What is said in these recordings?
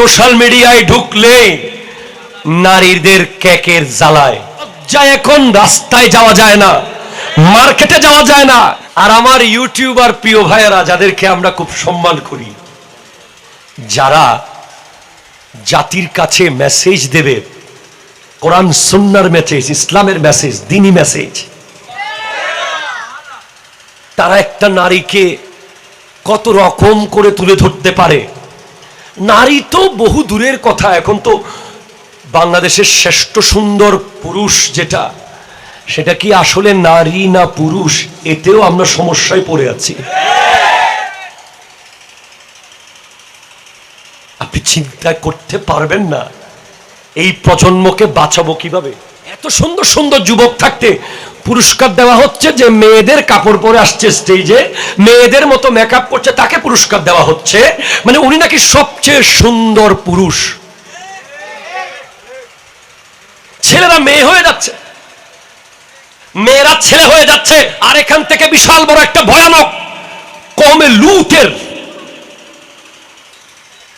Social মিডিয়ায় ঢুকলে নারীদের কেকের জ্বালায়। যা এখন রাস্তায় যাওয়া যায় না, মার্কেটে যাওয়া যায় না। আর আমার ইউটিউবার প্রিয় ভাইয়েরা, যাদেরকে আমরা খুব সম্মান করি, যারা জাতির কাছে মেসেজ দেবে, কোরআন, সুন্নার মেসেজ ইসলামের মেসেজ দিনী মেসেজ তারা একটা নারীকে কত রকম করে তুলে ধরতে পারে? নারী তো বহু দূরের কথা, এখন তো বাংলাদেশের শ্রেষ্ঠ সুন্দর পুরুষ যেটা, সেটা কি আসলে নারী না পুরুষ? এতেও আমরা সমস্যায় পড়ে আছি। আপনি চিন্তা করতে পারবেন না, এই প্রজন্মকে বাঁচাবো কীভাবে? এত সুন্দর সুন্দর যুবক থাকতে পুরস্কার দেওয়া হচ্ছে যে মেয়েদের কাপড় পরে আসছে স্টেজে মেয়েদের মতো মেকআপ করছে, তাকে পুরস্কার দেওয়া হচ্ছে। মানে উনি নাকি সবচেয়ে সুন্দর পুরুষ। ছেলেরা মেয়ে হয়ে যাচ্ছে। মেয়েরা ছেলে হয়ে যাচ্ছে, আর এখান থেকে বিশাল বড় একটা ভয়ানক কমে লুটের।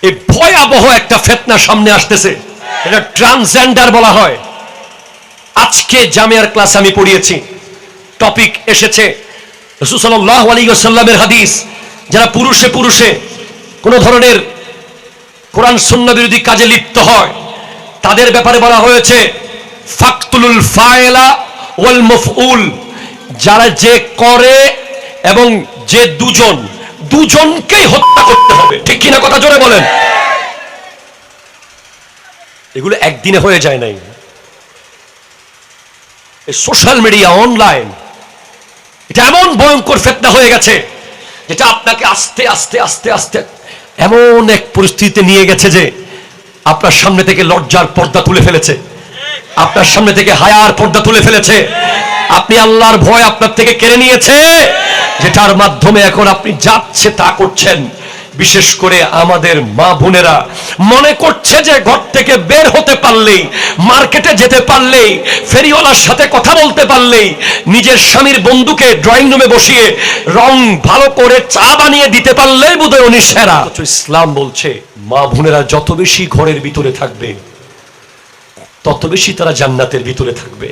এই ভয়াবহ একটা ফেতনা সামনে আসতেছে। এটা ট্রান্সজেন্ডার বলা হয়। আজকে জামিয়ার ক্লাস আমি পড়িয়েছি। টপিক এসেছে রসুসাল্লাহ আলীসাল্লামের হাদিস। যারা পুরুষে পুরুষে কোন ধরনের কোরআন সন্না বিরোধী কাজে লিপ্ত হয়, তাদের ব্যাপারে বলা হয়েছে, ফাকতুলুল ফায়লা ওয়াল মফউল। যারা যে করে এবং যে দুজন, দুজনকেই হত্যা করতে হবে। ঠিক কিনা কথা জোরে বলেন। এগুলো একদিনে হয়ে যায় নাই। সোশ্যাল মিডিয়া অনলাইন, এটা এমন ভয়ঙ্কর ফেতনা হয়ে গেছে যেটা আপনাকে আস্তে আস্তে আস্তে আস্তে এমন এক পরিস্থিতিতে নিয়ে গেছে যে আপনার সামনে থেকে লজ্জার পর্দা তুলে ফেলেছে। আপনার সামনে থেকে হায়ার পর্দা তুলে ফেলেছে। আপনি আল্লাহর ভয় আপনার থেকে কেড়ে নিয়েছে যেটার মাধ্যমে এখন আপনি যাচ্ছে, তা করছেন। বিশেষ করে আমাদের মা বোনেরা। মনে করছে যে ঘর থেকে বের হতে পারলেই, মার্কেটে যেতে পারলেই, ফেরিওয়ালার সাথে কথা বলতে পারলেই, নিজের স্বামীর বন্ধুকে ড্রয়িং রুমে বসিয়ে রং ভালো করে চা বানিয়ে দিতে পারলেই বোধহয় উনি সেরা। ইসলাম বলছে, মা বোনেরা যত বেশি ঘরের ভিতরে থাকবে, তত বেশি তারা জান্নাতের ভিতরে থাকবে।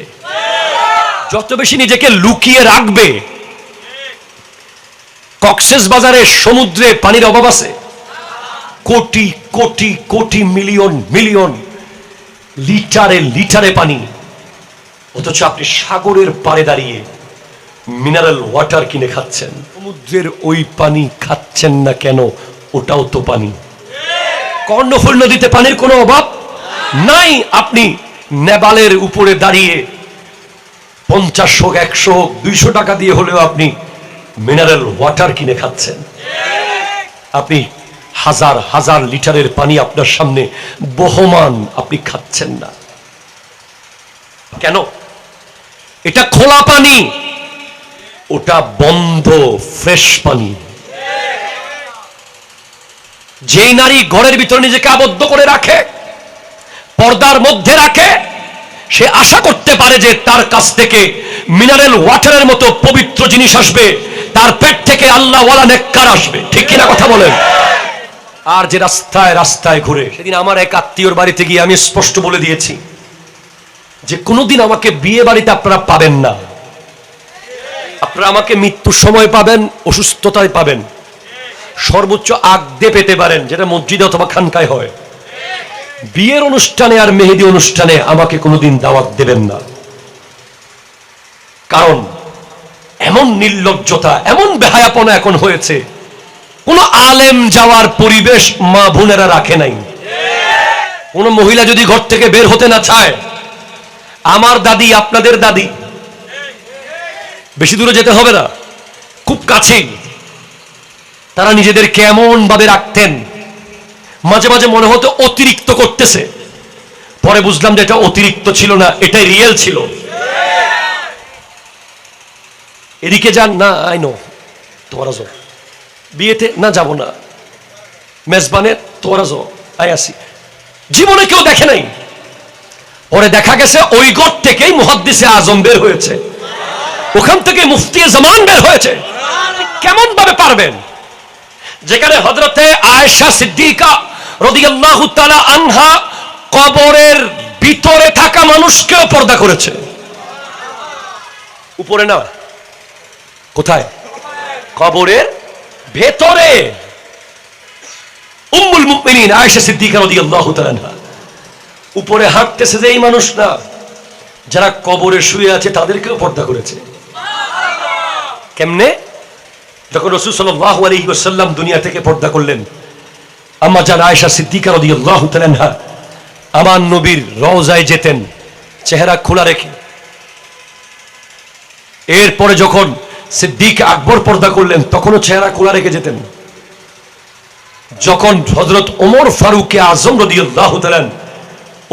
যত বেশি নিজেকে লুকিয়ে রাখবে কক্সেস বাজারে সমুদ্রে পানির অভাব আছে। কোটি কোটি কোটি মিলিয়ন মিলিয়ন, লিটারে লিটারে পানি। অথচ আপনি সাগরের পাড়ে দাঁড়িয়ে মিনারেল ওয়াটার কিনে খাচ্ছেন। সমুদ্রের ওই পানি খাচ্ছেন না কেন? ওটাও তো পানি। কর্ণফুল নদীতে পানির কোনো অভাব নাই? আপনি নেবালের উপরে দাঁড়িয়ে পঞ্চাশ হোক, একশো হোক, দুইশো টাকা দিয়ে হলেও আপনি মিনারেল ওয়াটার কিনে খাচ্ছেন। আপনি হাজার হাজার লিটারের পানি আপনার সামনে বহমান আপনি খাচ্ছেন না। কেন? এটা খোলা পানি। ওটা বন্ধ, ফ্রেশ পানি। যেই নারী ঘরের ভিতরে নিজেকে আবদ্ধ করে রাখে, পর্দার মধ্যে রাখে, সে আশা করতে পারে যে তার কাছ থেকে মিনারেল ওয়াটারের মতো পবিত্র জিনিস আসবে। তার পেট থেকে আল্লাহ নেককার আসবে। ঠিক কিনা কথা বলেন? আর যে রাস্তায় রাস্তায় ঘুরে, সেদিন আমার এক আত্মীয়র বাড়িতে গিয়ে আমি স্পষ্ট বলে দিয়েছি যে কোনোদিন আমাকে বিয়ে বাড়িতে আপনারা পাবেন না। আপনারা আমাকে মৃত্যুর সময় পাবেন, অসুস্থতায় পাবেন। সর্বোচ্চ আগদে পেতে পারেন, যেটা মসজিদে অথবা খানকায় হয়। বিয়ের অনুষ্ঠানে আর মেহেদি অনুষ্ঠানে আমাকে কোনোদিন দাওয়াত দেবেন না। কারণ এমন নির্লজ্জতা, এমন বেহায়াপনা এখন হয়েছে। কোন আলেম যাওয়ার পরিবেশ মা বোনেরা রাখে নাই। কোন মহিলা যদি ঘর থেকে বের হতে না চায়, আমার দাদি আপনাদের দাদি। বেশি দূরে যেতে হবে না, খুব কাছেই। তারা নিজেদের কেমন ভাবে রাখতেন, মাঝে মাঝে মনে হতো অতিরিক্ত করতেছে। পরে বুঝলাম যে এটা অতিরিক্ত ছিল না, এটাই রিয়েল ছিল। এদিকে যান, না, আই নো, তোমার বিয়েতে না যাব না। মেজবানে তোমার যাও আই আসি। জীবনে কেউ দেখে নাই। পরে দেখা গেছে ওই গড় থেকেই মুহাদ্দিসে আজম বের হয়েছে। ওখান থেকে মুফতি জামান বের হয়েছে। কেমন ভাবে পারবেন? যেখানে হজরতে আয়েশা সিদ্দিকা রদিয়াল্লাহু তাআলা আনহা কবরের ভিতরে থাকা মানুষকেও পর্দা করেছে। উপরে না। কোথায়? কবরের ভেতরে। উম্মুল মুমিনিন আয়েশা সিদ্দিকা রাদিয়াল্লাহু তাআলা উপরে হাঁটতেছে যে এই মানুষ না যারা কবরে শুয়ে আছে তাদেরকেও পর্দা করেছে। কেমনে? যখন রসুল সাল্লাহ আলী ওসাল্লাম দুনিয়া থেকে পর্দা করলেন, আম্মা যান আয়েশা সিদ্দিকা রাদিয়াল্লাহু তাআলা আমার নবীর রওজায় যেতেন, চেহারা খোলা রেখে। এরপরে যখন সিদ্দিক আকবর পর্দা করলেন, তখনও চেহারা খোলা রেখে যেতেন। যখন হজরত ওমর ফারুকে আজম রদিয়াল্লাহ তালান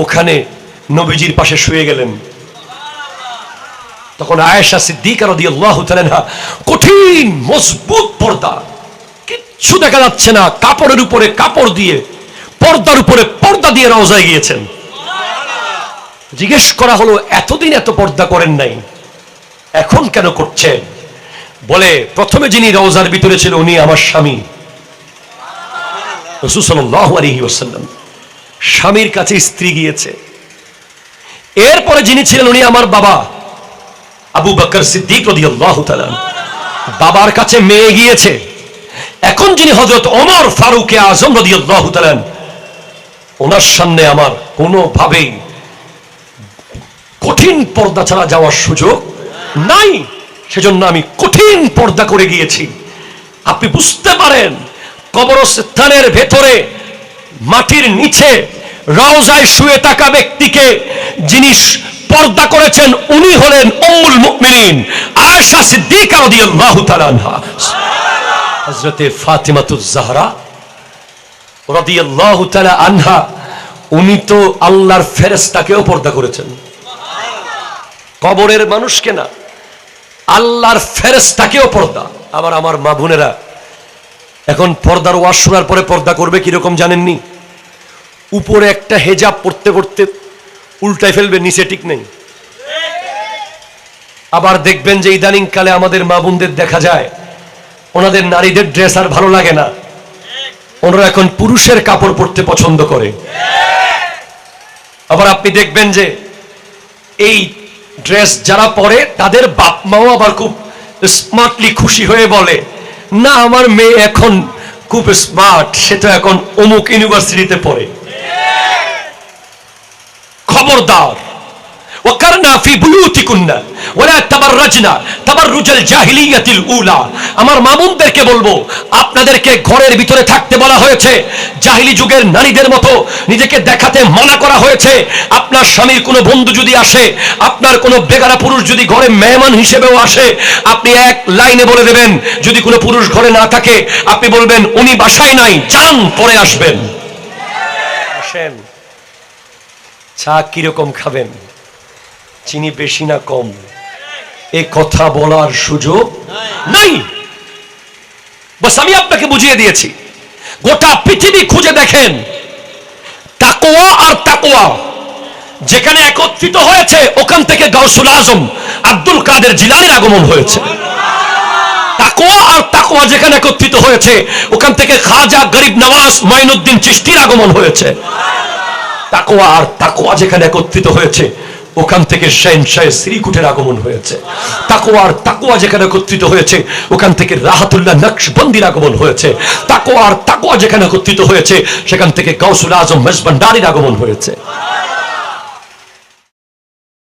ওখানে নবীজির পাশে শুয়ে গেলেন। তখন আয়েশা সিদ্দিকা রদিয়াল্লাহ তালানহা কঠিন, মজবুত পর্দা। কিচ্ছু দেখা যাচ্ছে না। কাপড়ের উপরে কাপড় দিয়ে, পর্দার উপরে পর্দা দিয়ে রওজায় গিয়েছেন। জিজ্ঞেস করা হলো, এতদিন এত পর্দা করেন নাই। এখন কেন করছেন? বলে, প্রথমে যিনি রওজার ভিতরে ছিল উনি আমার স্বামী। ওসাল্লাম স্বামীর কাছে স্ত্রী গিয়েছে। এরপরে যিনি ছিলেন, উনি আমার বাবা, আবু বকর সিদ্দিক বাবার কাছে মেয়ে গিয়েছে। এখন যিনি হযরত ওমর ফারুকে আজম রদিয়াল্লাহু তাআলা ওনার সামনে আমার কোনোভাবেই কঠিন পর্দা ছাড়া যাওয়ার সুযোগ নাই। সেজন্য আমি কঠিন পর্দা করে গিয়েছি। আপনি বুঝতে পারেন, কবরস্থানের ভেতরে, মাটির নিচে রওজায় শুয়ে থাকা ব্যক্তিকে যিনি পর্দা করেছেন, উনি হলেন উম্মুল মুমিনিন, আয়েশা সিদ্দিকা রাদিয়াল্লাহু তাআলা আনহা। হযরতে ফাতিমাতুজ জাহরা আনহা, উনি তো আল্লাহর ফেরেশতাকেও পর্দা করেছেন। কবরের মানুষকে না আল্লাহর ফেরেশতাকেও পর্দা। আবার আমার মা বোনেরা, এখন পর্দার ওয়াজ শোনার পরে পর্দা করবে কীরকম জানেননি? উপরে একটা হেজাব পড়তে পড়তে উল্টায় ফেলবে, নিচে ঠিক নেই। আবার দেখবেন যে ইদানিং কালে আমাদের মা বোনদের দেখা যায়, ওনাদের নারীদের ড্রেস আর ভালো লাগে না। ওনারা এখন পুরুষের কাপড় পরতে পছন্দ করে। আবার আপনি দেখবেন যে এই ড্রেস যারা পরে, তাদের বাপ মাও আবার খুব স্মার্টলি খুশি হয়ে বলে, না, আমার মেয়ে এখন খুব স্মার্ট সে তো এখন অমুক ইউনিভার্সিটিতে পড়ে। খবরদার আমার মামুনদেরকে বলব, আপনাদেরকে ঘরের ভিতরে থাকতে বলা হয়েছে জাহিলি যুগের নারীদের মতো নিজেকে দেখাতে মানা করা হয়েছে। আপনার স্বামীর কোনো বন্ধু যদি আসে আপনার কোনো বেগারা পুরুষ যদি ঘরে মেহমান হিসেবেও আসে আপনি এক লাইনে বলে দেবেন যদি কোনো পুরুষ ঘরে না থাকে আপনি বলবেন উনি বাসায় নাই যান পরে আসবেন। আসেন। চা কীরকম খাবেন? চিনি বেশি না কম? এ কথা বলার সুযোগ নাই। বাস আমি আপনাকে বুঝিয়ে দিয়েছি। গোটা পৃথিবী খুঁজে দেখেন। তাকোয়া আর তাকোয়া যেখানে একত্রিত হয়েছে ওখান থেকে গাউসুল আজম, আব্দুল কাদের জিলানির আগমন হয়েছে। তাকোয়া আর তাকোয়া যেখানে একত্রিত হয়েছে, ওখান থেকে খাজা গরিব নওয়াজ মাইনুদ্দিন চিশতির আগমন হয়েছে। তাকোয়া আর তাকোয়া যেখানে একত্রিত হয়েছে ওখান থেকে শেন শাহ শ্রীকুটের আগমন হয়েছে। তাকোয়ার তাকোয়া যেখানে একত্রিত হয়েছে, ওখান থেকে রাহাতুল্লাহ নকশবন্দির আগমন হয়েছে। তাকোয়ার তাকোয়া যেখানে একত্রিত হয়েছে, সেখান থেকে গৌসুল আজম মেজবান্ডারির আগমন হয়েছে।